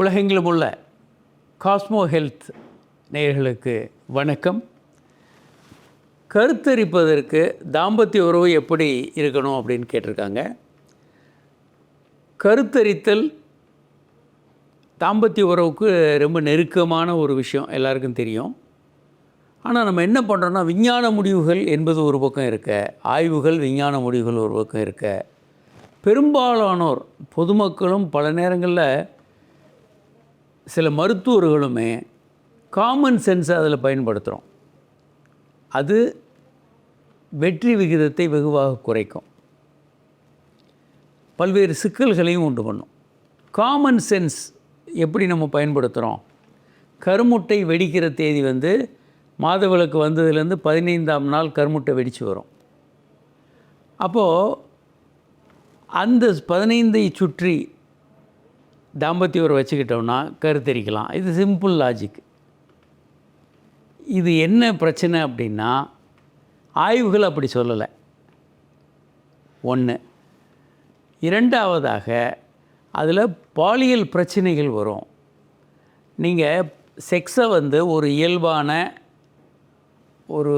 உலகெங்கிலும் உள்ள Cosmo health நேயர்களுக்கு வணக்கம். கருத்தரிப்பதற்கு தாம்பத்திய உறவு எப்படி இருக்கணும் அப்படின்னு கேட்டிருக்காங்க. கருத்தரித்தல் தாம்பத்திய உறவுக்கு ரொம்ப நெருக்கமான ஒரு விஷயம் எல்லாருக்கும் தெரியும். ஆனால் நம்ம என்ன பண்ணுறோன்னா விஞ்ஞான முடிவுகள் என்பது ஒரு பக்கம் இருக்க ஆய்வுகள் விஞ்ஞான முடிவுகள் ஒரு பக்கம் இருக்க. பெரும்பாலானோர் பொதுமக்களும் பல நேரங்களில் சில மருத்துவர்களுமே காமன் சென்ஸை அதில் பயன்படுத்துகிறோம். அது வெற்றி விகிதத்தை வெகுவாக குறைக்கும். பல்வேறு சிக்கல்களையும் உண்டு பண்ணும். காமன் சென்ஸ் எப்படி நம்ம பயன்படுத்துகிறோம்? கருமுட்டை வெடிக்கிற தேதி வந்து மாதவிளக்கு வந்ததுலேருந்து பதினைந்தாம் நாள் கருமுட்டை வெடித்து வரும். அப்போது அந்த பதினைந்தை சுற்றி தாம்பத்திய உறவு வச்சுக்கிட்டோம்னா கருத்தரிக்கலாம். இது சிம்பிள் லாஜிக் இது என்ன பிரச்சனை அப்படின்னா ஆய்வுகள் அப்படி சொல்லலை. ஒன்று இரண்டாவதாக அதில் பாலியல் பிரச்சனைகள் வரும். நீங்கள் செக்ஸை வந்து ஒரு இயல்பான ஒரு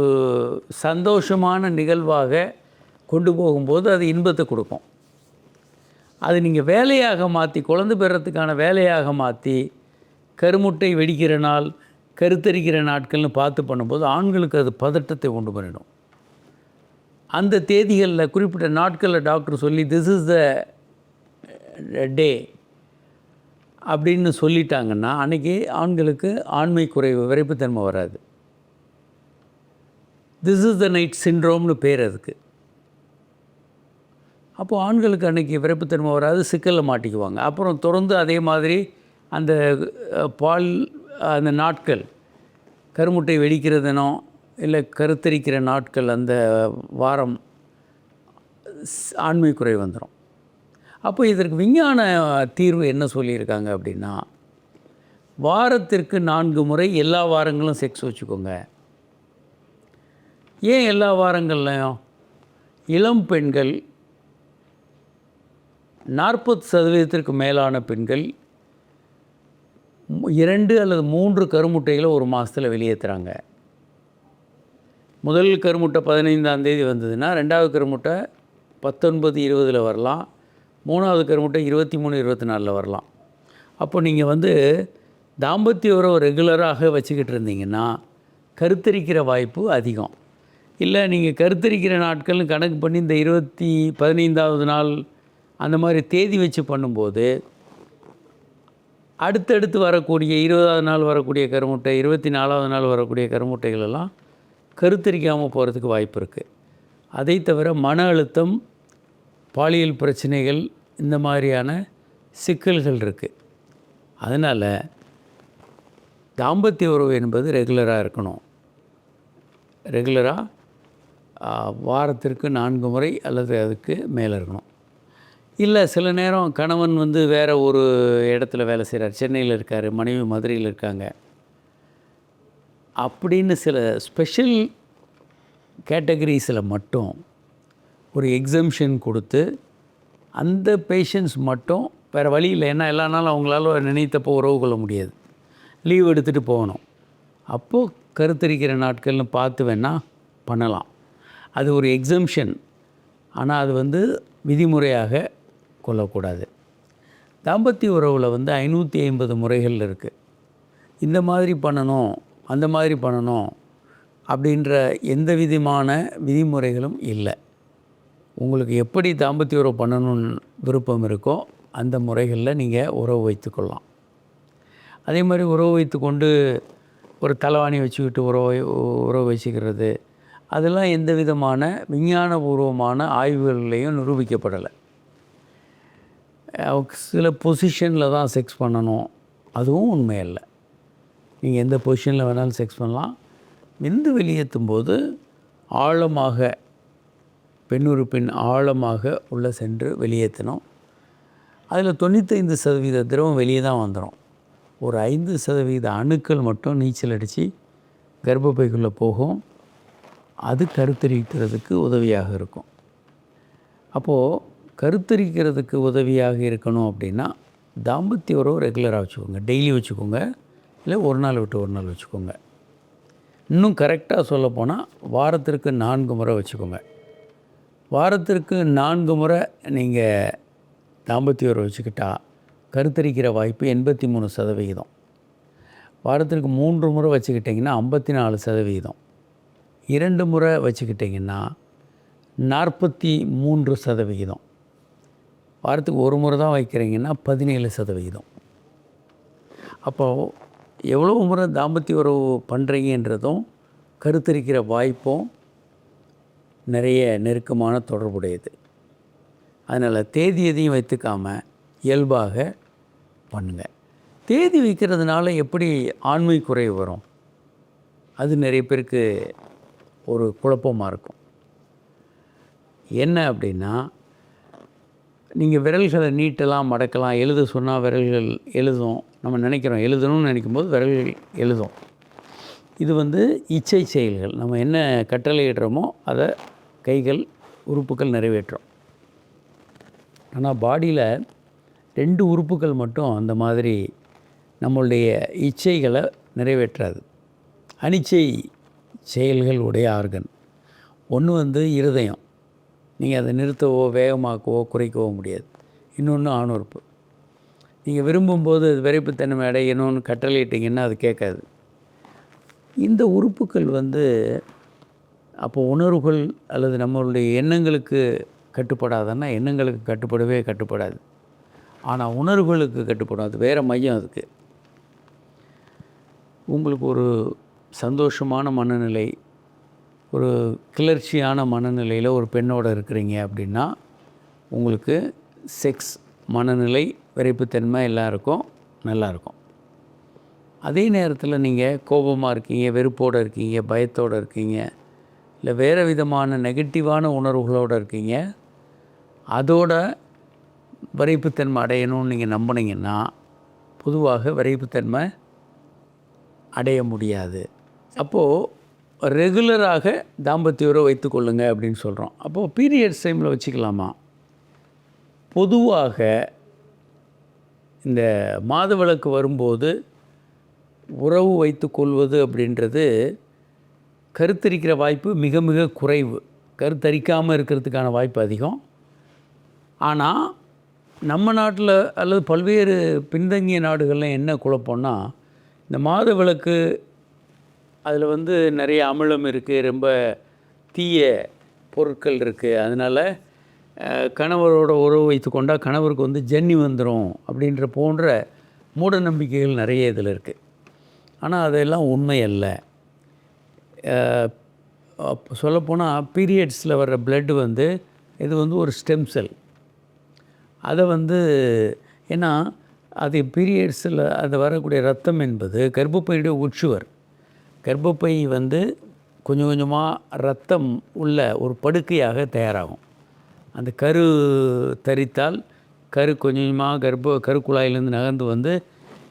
சந்தோஷமான நிகழ்வாக கொண்டு போகும்போது அது இன்பத்தை கொடுக்கும். அது நீங்கள் வேலையாக மாற்றி குழந்தை பெறத்துக்கான வேலையாக மாற்றி கருமுட்டை வெடிக்கிற நாள் கருத்தரிக்கிற நாட்கள்னு பார்த்து பண்ணும்போது ஆண்களுக்கு அது பதட்டத்தை கொண்டு பண்ணிடும். அந்த தேதிகளில் குறிப்பிட்ட நாட்களில் டாக்டர் சொல்லி திஸ் இஸ் த டே அப்படின்னு சொல்லிட்டாங்கன்னா அன்றைக்கி ஆண்களுக்கு ஆண்மை குறைவு விரைப்புத்தன்மை வராது. திஸ் இஸ் த நைட் சின்ரோம்னு பேர் அதுக்கு. அப்போது ஆண்களுக்கு அன்றைக்கி விரைப்புத்தன்மை வராது சிக்கலில் மாட்டிக்குவாங்க. அப்புறம் தொடர்ந்து அதே மாதிரி அந்த பால் அந்த நாட்கள் கருமுட்டை வெடிக்கிற தினம் இல்லை கருத்தரிக்கிற நாட்கள் அந்த வாரம் ஆண்மை குறை வந்துடும் அப்போ இதற்கு விஞ்ஞான தீர்வு என்ன சொல்லியிருக்காங்க அப்படின்னா வாரத்திற்கு நான்கு முறை எல்லா வாரங்களும் செக்ஸ் வச்சுக்கோங்க. ஏன் எல்லா வாரங்கள்லையும்? இளம் பெண்கள் நாற்பது சதவீதத்திற்கு மேலான பெண்கள் இரண்டு அல்லது மூன்று கருமுட்டைகளை ஒரு மாதத்தில் வெளியேற்றுறாங்க முதல் கருமுட்டை பதினைந்தாம் தேதி வந்ததுன்னா ரெண்டாவது கருமுட்டை பத்தொன்பது இருபதில் வரலாம். மூணாவது கருமுட்டை இருபத்தி மூணு இருபத்தி நாலில் வரலாம். அப்போ நீங்கள் வந்து தாம்பத்திய உறவு ரெகுலராக வச்சுக்கிட்டு இருந்தீங்கன்னா கருத்தரிக்கிற வாய்ப்பு அதிகம். இல்லை நீங்கள் கருத்தரிக்கிற நாட்கள்னு கணக்கு பண்ணி இந்த இருபத்தி பதினைந்தாவது நாள் அந்த மாதிரி தேதி வச்சு பண்ணும்போது அடுத்தடுத்து வரக்கூடிய இருபதாவது நாள் வரக்கூடிய கருமுட்டை இருபத்தி நாலாவது நாள் வரக்கூடிய கருமுட்டைகள் எல்லாம் கருத்தரிக்காமல் போகிறதுக்கு வாய்ப்பு இருக்குது அதை தவிர மன அழுத்தம் பாலியல் பிரச்சனைகள் இந்த மாதிரியான சிக்கல்கள் இருக்குது அதனால் தாம்பத்திய உறவு என்பது ரெகுலராக இருக்கணும். ரெகுலராக வாரத்திற்கு நான்கு முறை அல்லது அதுக்கு மேலே இருக்கணும். இல்லை சில நேரம் கணவன் வந்து வேறு ஒரு இடத்துல வேலை செய்கிறார் சென்னையில் இருக்கார் மனைவி மதுரையில் இருக்காங்க. அப்படின்னு சில ஸ்பெஷல் கேட்டகரிஸில் மட்டும் ஒரு எக்ஸம்ஷன் கொடுத்து அந்த பேஷண்ட்ஸ் மட்டும் வேறு வழி இல்லை. ஏன்னா எல்லா நாளும் அவங்களால நினைத்தப்போ உறவு கொள்ள முடியாது. லீவ் எடுத்துகிட்டு போகணும். அப்போது கருத்தரிக்கிற நாட்கள்னு பார்த்து வேணால் பண்ணலாம். அது ஒரு எக்ஸம்ஷன் ஆனால் அது வந்து விதிமுறையாக கொள்ளக்கூடாது. தாம்பத்திய உறவில் வந்து ஐநூற்றி ஐம்பது முறைகள் இருக்குது இந்த மாதிரி பண்ணணும் அந்த மாதிரி பண்ணணும் அப்படின்ற எந்த விதமான விதிமுறைகளும் இல்லை. உங்களுக்கு எப்படி தாம்பத்திய உறவு பண்ணணும்னு விருப்பம் இருக்கோ அந்த முறைகளில் நீங்கள் உறவு வைத்துக்கொள்ளலாம் அதே மாதிரி உறவு வைத்துக்கொண்டு ஒரு தலைவாணி வச்சுக்கிட்டு உறவு உறவு வச்சுக்கிறது அதெல்லாம் எந்த விதமான விஞ்ஞானபூர்வமான ஆய்வுகள்லையும் நிரூபிக்கப்படலை. சில பொசிஷனில் தான் செக்ஸ் பண்ணணும். அதுவும் உண்மை இல்லை நீங்கள் எந்த பொசிஷனில் வேணாலும் செக்ஸ் பண்ணலாம். விந்து வெளியேற்றும் போது ஆழமாக பெண்ணுறுப்பின் ஆழமாக உள்ளே சென்று வெளியேற்றணும் அதில் தொண்ணூத்தைந்து சதவீத திரவம் வெளியே தான் வந்துடும் ஒரு ஐந்து சதவீத அணுக்கள் மட்டும் நீச்சல் அடித்து கர்ப்பப்பைக்குள்ளே போகும். அது கருத்தரிக்கிறதுக்கு உதவியாக இருக்கும். அப்போது கருத்தரிக்கிறதுக்கு உதவியாக இருக்கணும் அப்படின்னா தாம்பத்திய உறவு ரெகுலராக வச்சுக்கோங்க. டெய்லி வச்சுக்கோங்க. இல்லை ஒரு நாள் விட்டு ஒரு நாள் வச்சுக்கோங்க. இன்னும் கரெக்டாக சொல்லப்போனால் வாரத்திற்கு நான்கு முறை வச்சுக்கோங்க. வாரத்திற்கு நான்கு முறை நீங்கள் தாம்பத்திய உறவு வச்சுக்கிட்டா கருத்தரிக்கிற வாய்ப்பு எண்பத்தி மூணு சதவிகிதம். வாரத்திற்கு மூன்று முறை வச்சுக்கிட்டிங்கன்னா ஐம்பத்தி நாலு சதவிகிதம். இரண்டு முறை வச்சுக்கிட்டிங்கன்னா நாற்பத்தி மூன்று சதவிகிதம். வாரத்துக்கு ஒரு முறை தான் வைக்கிறீங்கன்னா பதினேழு சதவிகிதம். அப்போது எவ்வளோ முறை தாம்பத்திய உறவு பண்ணுறீங்கன்றதும் கருத்தரிக்கிற வாய்ப்பும் நிறைய நெருக்கமான தொடர்புடையது. அதனால் தேதி எதையும் வைத்துக்காமல் இயல்பாக பண்ணுங்கள் தேதி வைக்கிறதுனால எப்படி ஆண்மை குறைவு வரும்? அது நிறைய பேருக்கு ஒரு குழப்பமாக இருக்கும். என்ன அப்படின்னா நீங்கள் விரல்களை நீட்டலாம் மடக்கலாம் எழுத சொன்னால் விரல்கள் எழுதும். நம்ம நினைக்கிறோம் எழுதணும்னு நினைக்கும் போது விரல்கள் எழுதும். இது வந்து இச்சை செயல்கள். நம்ம என்ன கட்டளையிடுறோமோ அதை கைகள் உறுப்புகள் நிறைவேற்றும். ஆனால் பாடியில் ரெண்டு உறுப்புகள் மட்டும் அந்த மாதிரி நம்மளுடைய இச்சைகளை நிறைவேற்றாது. அனிச்சை செயல்கள் உடைய ஆர்கன். ஒன்று வந்து இருதயம். நீங்கள் அதை நிறுத்தவோ வேகமாக்கவோ குறைக்கவோ முடியாது. இன்னொன்று ஆணுறுப்பு. நீங்கள் விரும்பும்போது அது விரைப்புத்தன்மை அடையணும்னு கட்டளையிட்டிங்கன்னா அது கேட்காது. இந்த உறுப்புகள் வந்து அப்போ உணர்வுகள் அல்லது நம்மளுடைய எண்ணங்களுக்கு கட்டுப்படாதன்னா எண்ணங்களுக்கு கட்டுப்படவே கட்டுப்படாது. ஆனால் உணர்வுகளுக்கு கட்டுப்படும். அது வேறு மையம் அதுக்கு. உங்களுக்கு ஒரு சந்தோஷமான மனநிலை ஒரு கிளர்ச்சியான மனநிலையில் ஒரு பெண்ணோடு இருக்கிறீங்க அப்படின்னா உங்களுக்கு செக்ஸ் மனநிலை விரைப்புத்தன்மை எல்லாம் இருக்கும். நல்லாயிருக்கும் அதே நேரத்தில் நீங்கள் கோபமாக இருக்கீங்க வெறுப்போடு இருக்கீங்க பயத்தோடு இருக்கீங்க இல்லை வேறு விதமான நெகட்டிவான உணர்வுகளோடு இருக்கீங்க அதோட விரைப்புத்தன்மை அடையணும்னு நீங்கள் நம்பினீங்கன்னா பொதுவாக விரைப்புத்தன்மை அடைய முடியாது. அப்போது ரெகுலராக தாம்பத்திய உறவு வைத்துக்கொள்ளுங்க அப்படின்னு சொல்கிறோம் அப்போது பீரியட்ஸ் டைமில் வச்சுக்கலாமா? பொதுவாக இந்த மாதவிளக்கு வரும்போது உறவு வைத்துக்கொள்வது அப்படின்றது கருத்தரிக்கிற வாய்ப்பு மிக மிக குறைவு. கருத்தரிக்காமல் இருக்கிறதுக்கான வாய்ப்பு அதிகம். ஆனால் நம்ம நாட்டில் அல்லது பல்வேறு பின்தங்கிய நாடுகளில் என்ன குழப்பம்னா இந்த மாத விளக்கு அதில் வந்து நிறைய அமிலம் இருக்குது ரொம்ப தீய பொருட்கள் இருக்குது அதனால் கணவரோட உறவு வைத்து கொண்டால் கணவருக்கு வந்து ஜன்னி வந்துடும் அப்படின்ற போன்ற மூட நம்பிக்கைகள் நிறைய இதில் இருக்குது ஆனால் அதெல்லாம் உண்மை அல்ல. சொல்லப்போனால் பீரியட்ஸில் வர்ற blood வந்து இது வந்து ஒரு ஸ்டெம் செல் அதை வந்து ஏன்னா அது பீரியட்ஸில் அது வரக்கூடிய ரத்தம் என்பது கர்ப்பப்பையுடைய உச்சுவர் கர்ப்பப்பை வந்து கொஞ்சம் கொஞ்சமாக ரத்தம் உள்ள ஒரு படுக்கையாக தயாராகும். அந்த கரு தரித்தால் கரு கொஞ்சம் கொஞ்சமாக கர்ப்ப கருக்குழாயிலேருந்து நகர்ந்து வந்து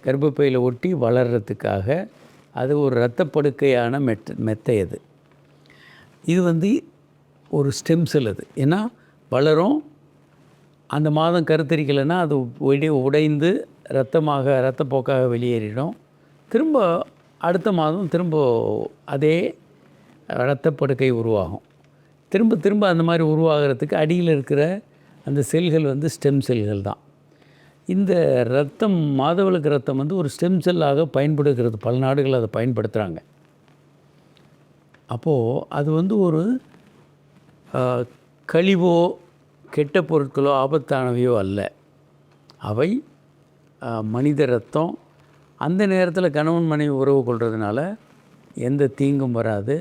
கர்ப்பப்பையில் ஒட்டி வளர்கிறதுக்காக அது ஒரு இரத்தப்படுக்கையான படுக்கையான மெத்த மெத்தை அது. இது வந்து ஒரு ஸ்டெம் செல் அது. ஏன்னா வளரும் அந்த மாதம் கருத்தரிக்கலைன்னா அது உடை உடைந்து ரத்தமாக ரத்தப்போக்காக வெளியேறிடும். திரும்ப அடுத்த மாதம் திரும்ப அதே இரத்தப்படுக்கை உருவாகும். திரும்ப திரும்ப அந்த மாதிரி உருவாகிறதுக்கு அடியில் இருக்கிற அந்த செல்கள் வந்து ஸ்டெம் செல்கள் தான். இந்த ரத்தம் மாதவிளக்கு ரத்தம் வந்து ஒரு ஸ்டெம் செல்லாக பயன்படுகிறது. பல நாடுகள் அதை பயன்படுத்துகிறாங்க அப்போது அது வந்து ஒரு கழிவோ கெட்ட பொருட்களோ ஆபத்தானவையோ அல்ல. அவை மனித ரத்தம் அந்த நேரத்தில் கணவன் மனைவி உறவு கொள்கிறதுனால எந்த தீங்கும் வராது.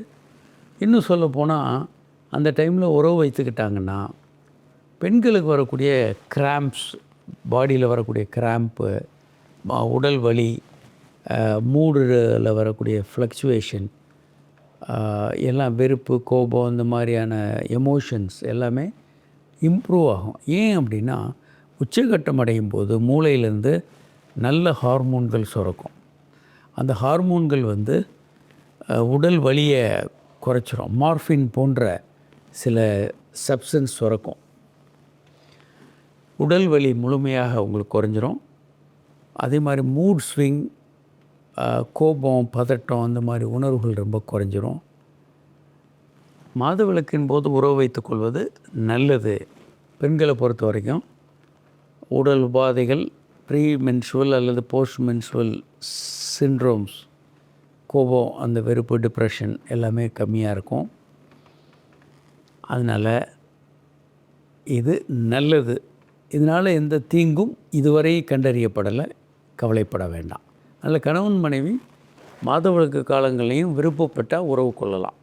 இன்னும் சொல்லப்போனால் அந்த டைமில் உறவு வைத்துக்கிட்டாங்கன்னா பெண்களுக்கு வரக்கூடிய கிராம்ப்ஸ் பாடியில் வரக்கூடிய கிராம்ப்பு உடல் வலி மூடில் வரக்கூடிய ஃப்ளக்சுவேஷன் எல்லாம் வெறுப்பு கோபம் இந்த மாதிரியான எமோஷன்ஸ் எல்லாமே இம்ப்ரூவ் ஆகும். ஏன் அப்படின்னா உச்சகட்டம் அடையும் போது மூளையிலேருந்து நல்ல ஹார்மோன்கள் சுரக்கும். அந்த ஹார்மோன்கள் வந்து உடல் வலியை குறைச்சிரும். மார்ஃபின் போன்ற சில சப்ஸ்டன்ஸ் சுரக்கும். உடல் வலி முழுமையாக உங்களுக்கு குறைஞ்சிரும். அதே மாதிரி மூட் ஸ்விங் கோபம் பதட்டம் அந்த மாதிரி உணர்வுகள் ரொம்ப குறைஞ்சிரும். மாதவிளக்கின் போது உறவு வைத்துக்கொள்வது நல்லது. பெண்களை பொறுத்த வரைக்கும் உடல் உபாதைகள் ப்ரீ மென்சுவல் அல்லது போஸ்ட் மென்சுவல் சிண்ட்ரோம்ஸ் கோபம் அந்த வெறுப்பு டிப்ரெஷன் எல்லாமே கம்மியாக இருக்கும். அதனால் இது நல்லது. இதனால் எந்த தீங்கும் இதுவரை கண்டறியப்படலை கவலைப்பட வேண்டாம். அதில் கணவன் மனைவி மாதவிளக்கு காலங்களையும் விருப்பப்பட்டால் உறவு கொள்ளலாம்.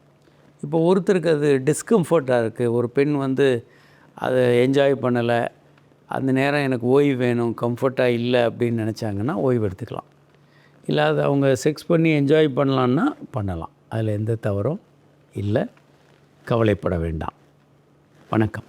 இப்போ ஒருத்தருக்கு அது டிஸ்கம்ஃபர்ட்டாக இருக்குது ஒரு பெண் வந்து அதை என்ஜாய் பண்ணலை அந்த நேரம் எனக்கு ஓய்வு வேணும் கம்ஃபர்ட்டாக இல்லை அப்படின்னு நினச்சாங்கன்னா ஓய்வு எடுத்துக்கலாம். இல்லாத அவங்க செக்ஸ் பண்ணி என்ஜாய் பண்ணலான்னா பண்ணலாம். அதில் எந்த தவறும் இல்லை. கவலைப்பட வேண்டாம். வணக்கம்.